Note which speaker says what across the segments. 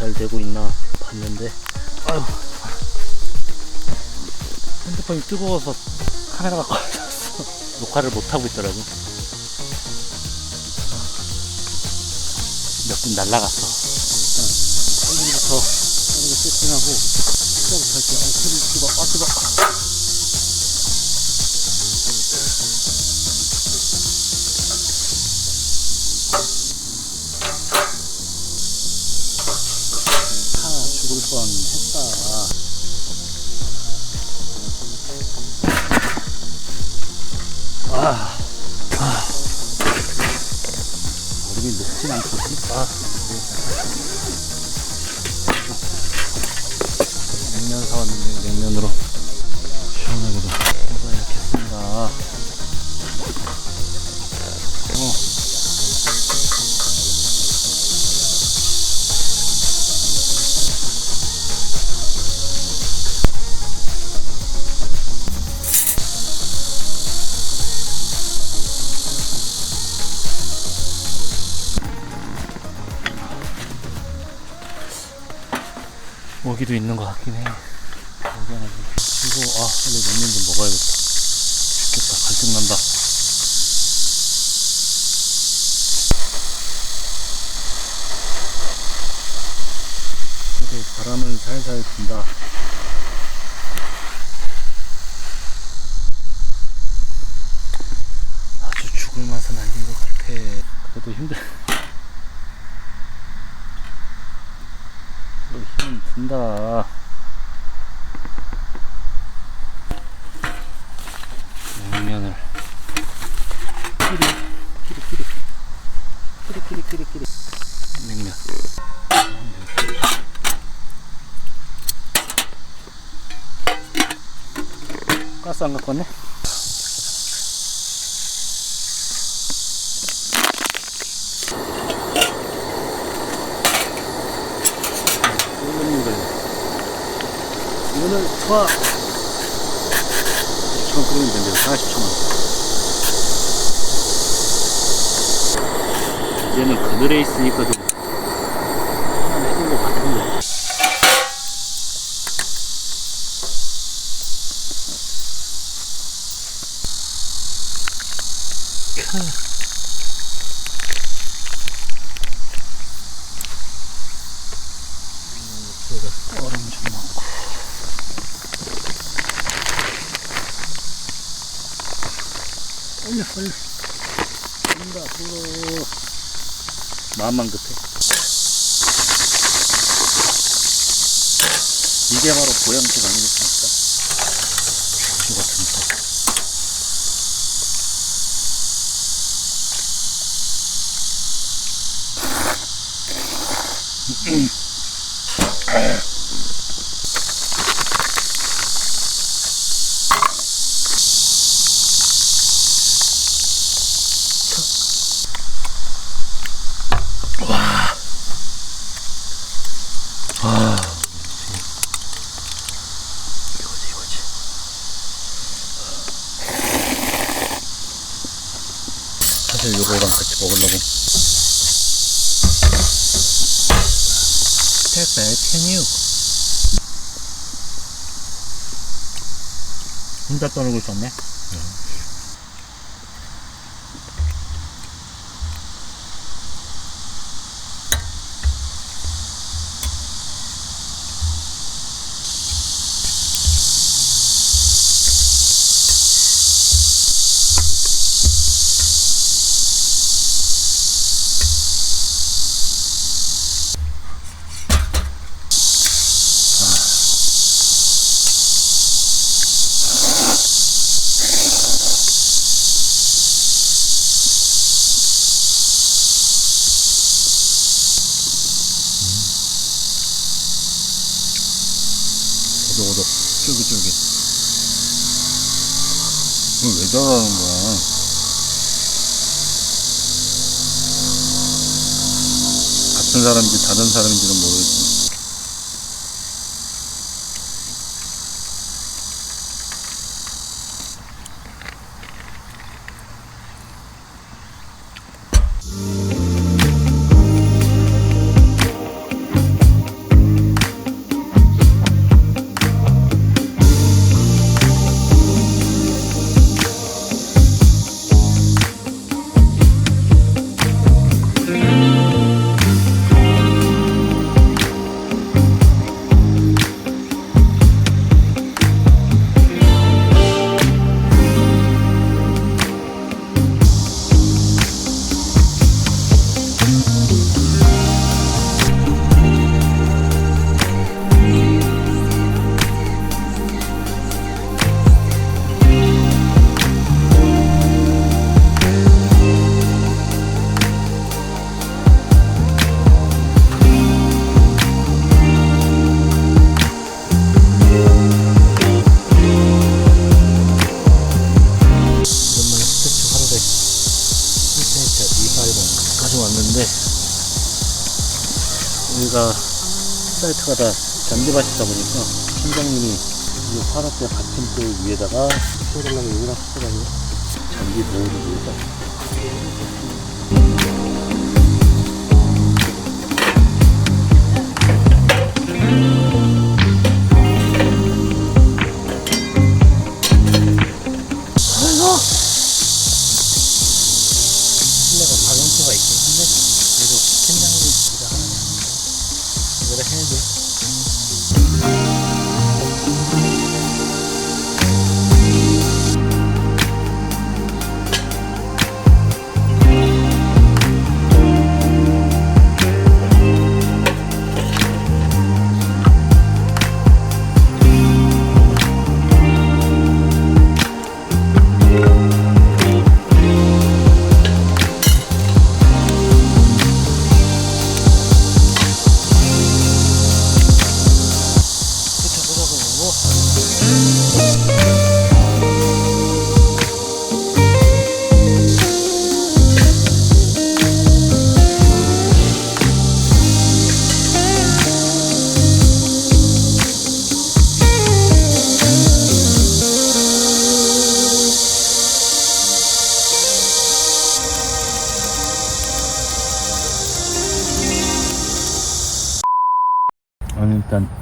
Speaker 1: 잘 되고 있나 봤는데 아유 핸드폰이 뜨거워서 카메라가 꺼졌어 녹화를 못 하고 있더라고 몇 분 날라갔어 일단 빨리부터 빠르게 세팅하고 시작부터 할게 아 뜨거 아 뜨거 모기도 있는 것 같긴 해. 모기 하나 좀. 이거, 아, 빨리 냉면 좀 먹어야겠다. 죽겠다. 갈증 난다. 그래도 바람을 살살 분다. 아주 죽을 맛은 아닌 것 같아. 그래도 힘들. 또 든다. 냉면을 끼리 끼리 끼리 끼리 끼리 끼리 끼리 냉면. 가스 안 갖고 왔네? 이거는 와 10천 끓이면 된대요. 40천 원. 이제는 그늘에 있으니까 좀 해준 것 같은데. 얼음 좀 넣고 빨리 빨리. 불다 불어. 마음만 급해. 이게 바로 보양식 아니겠습 와. 아. 이거지, 이거지. 사실 이거랑 같이 먹으려고. 택배 캐뉴. 혼자 떠나고 있었네 저러는 거야? 같은 사람인지 다른 사람인지는 모르겠지 250 가져왔는데 여기가 사이트가 다 잔디밭이다 보니까 팀장님이 이 화롯대 받침대 위에다가 씌워달라고 여기다 쓰더라고요. 잔디 보호를 위해서 하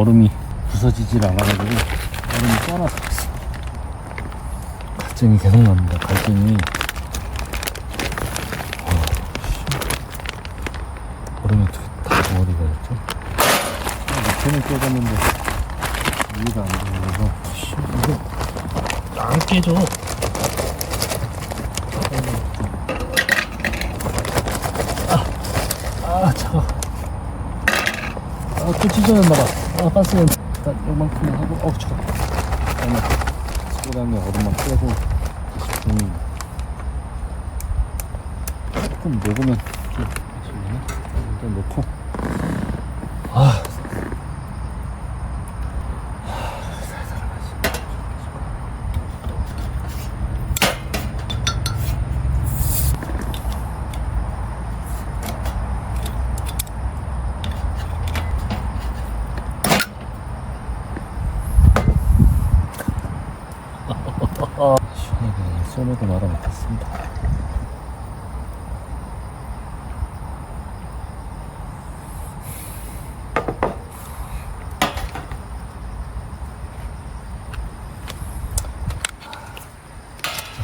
Speaker 1: 얼음이 부서지질 않아가지고 얼음이 쪄놔서 있어 갈증이 계속 납니다. 갈증이. 와, 씨. 얼음이 두- 다 덩어리가 됐죠? 밑에는 깨졌는데 위가 안 씨, 이거 안 깨져 아, 아 차가 아, 또 찢어졌나봐. 아, 가스는 일단 요만큼만 하고, 어우, 차가. 그다음에 소금에 얼음만 빼고, 종이. 조금 녹으면 좀 하시려나? 일단 넣고. 아. 시원하게 쏘매도 말아먹겠습니다.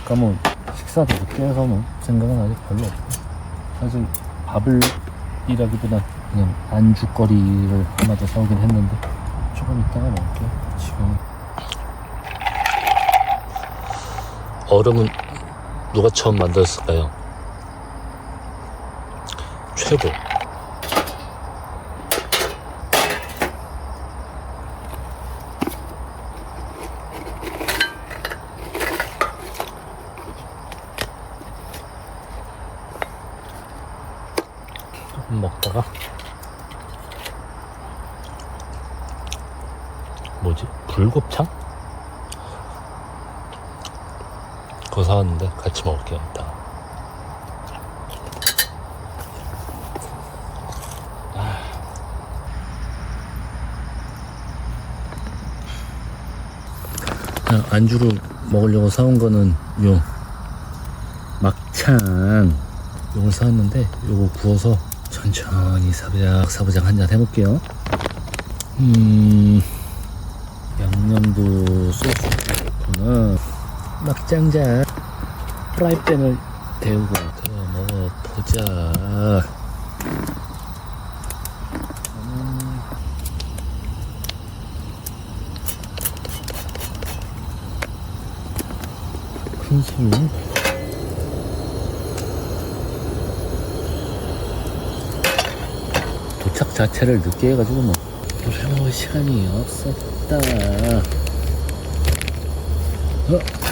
Speaker 1: 아까 뭐 식사도 늦게 해서 뭐 생각은 아직 별로 없고. 사실 밥을 이라기보다 그냥 안주거리를 하나 더 사오긴 했는데 조금 이따가 먹을게요. 지금
Speaker 2: 얼음은 누가 처음 만들었을까요? 최고. 먹다가 뭐지? 불곱창? 그거 사왔는데 같이 먹을게요 이따. 그냥 안주로 먹으려고 사온 거는 요 막창. 요걸 사왔는데 요거 구워서 천천히 사부작 사부작 한잔 해볼게요. 음 양념도 소스 좋구나. 막장자 프라이팬을 데우고 그냥 먹어보자 음. 큰술 도착 자체를 늦게 해가지고 뭐 해먹을 시간이 없었다 어?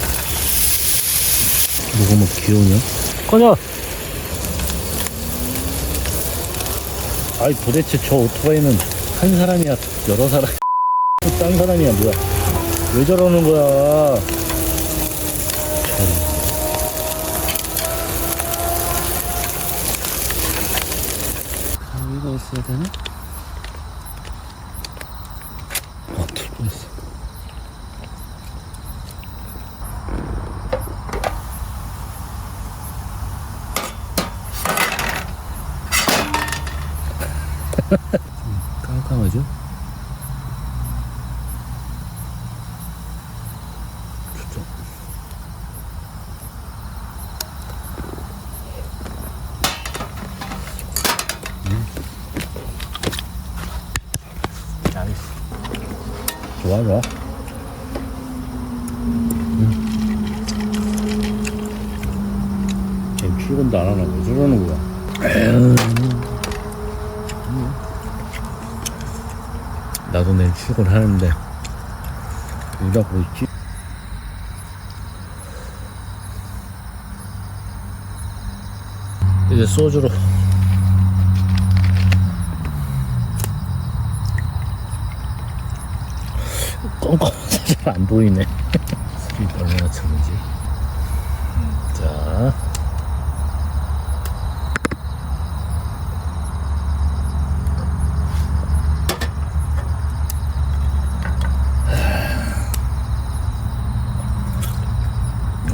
Speaker 2: 뭐가 뭐 귀여우냐? 꺼져! 아이 도대체 저 오토바이는 한 사람이야 여러 사람 딴 사람이야 뭐야 왜 저러는 거야 참. 여기가 있어야 되나? 아, 틀 뻔했어. 좀 깜깜하죠? 좋죠. 나이스. 좋아, 좋아. 응. 쟤 출근도 안 하나 왜 저러는 거야? 에휴. 나도 내일 출근하는데 일하고 있지? 이제 소주로 잘 안 보이네. 술이 얼마나 차는지. 자.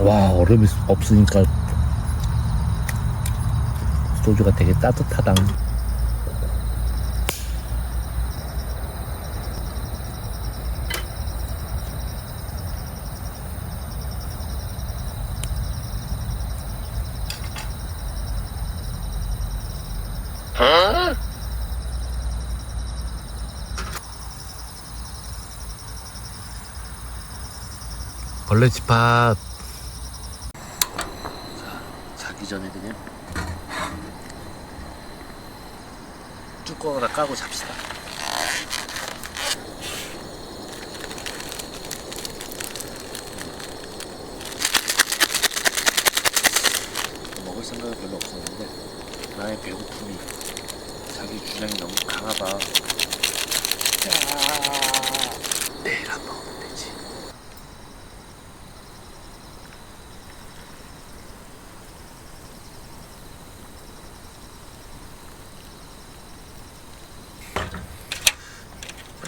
Speaker 2: 와 얼음이 없으니까 소주가 되게 따뜻하다 벌레 집합 자기 전에 그냥 뚜껑 하나 까고 잡시다. 먹을 생각이 별로 없었는데 나의 배고픔이 자기 주장이 너무 강하다. 자,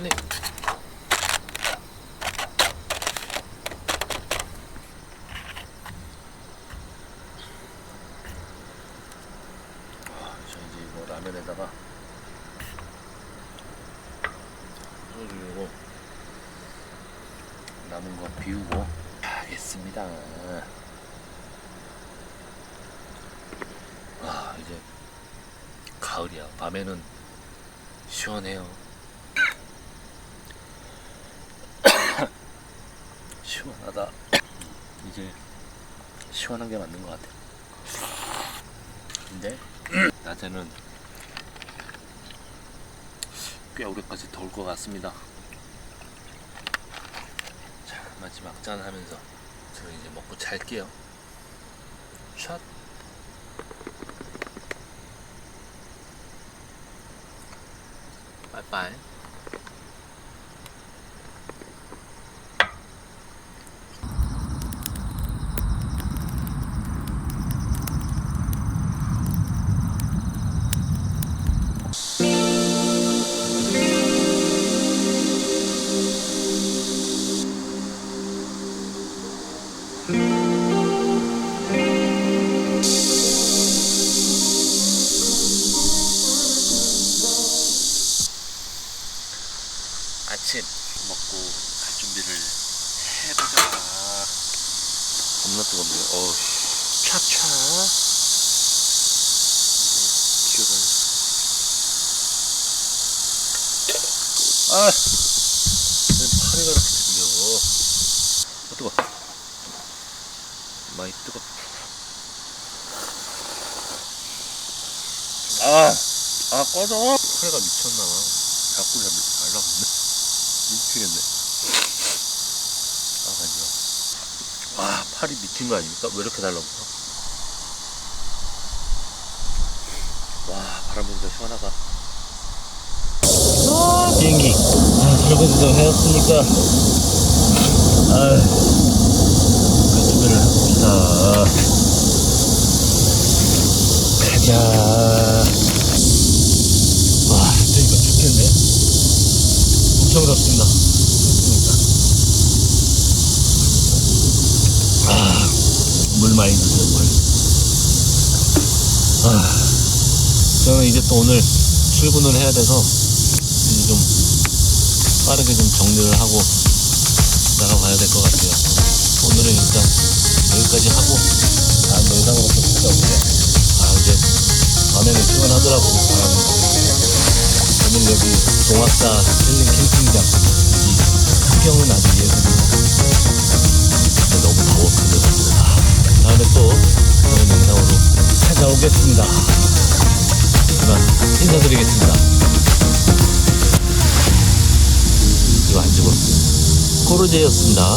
Speaker 2: 네. 아, 저 이제 이거 라면에다가 소주려고 남은 거 비우고 하겠습니다.
Speaker 1: 아 이제 가을이야. 밤에는 시원해요. 시원하다. 이제 시원한 게 맞는 것 같아. 근데 낮에는 꽤 오래까지 더울 것 같습니다. 자 마지막 짠 하면서 저는 이제 먹고 잘게요. 아, 왜 파리가 이렇게 생겨? 어, 뜨거. 많이 뜨거. 아, 아 꺼져. 파리가 미쳤나 봐. 자꾸 잡을 때 달라붙네. 미치겠네. 아, 간지러. 와, 팔이 미친 거 아닙니까? 왜 이렇게 달라붙어? 와, 바람 불니까 시원하다. 아, 비행기. 아, 설거지도 해왔으니까. 아, 그 준비를 해봅시다. 가자. 와, 힘드니까 죽겠네. 엄청 덥습니다. 아, 물 많이 드세요, 물. 아, 저는 이제 또 오늘 출근을 해야 돼서 빠르게 좀 정리를 하고 나가봐야 될 것 같아요. 오늘은 일단 여기까지 하고 다음 영상으로 또 찾아올게요. 아, 이제 밤에는 시원하더라고, 바람이. 오늘 여기 동학사 힐링 캠핑장 이 풍경은 아주 예술이고 너무 더웠거든 아, 다음에 또 다른 영상으로 찾아오겠습니다 그만 인사드리겠습니다 이거 안 죽어 코르제였습니다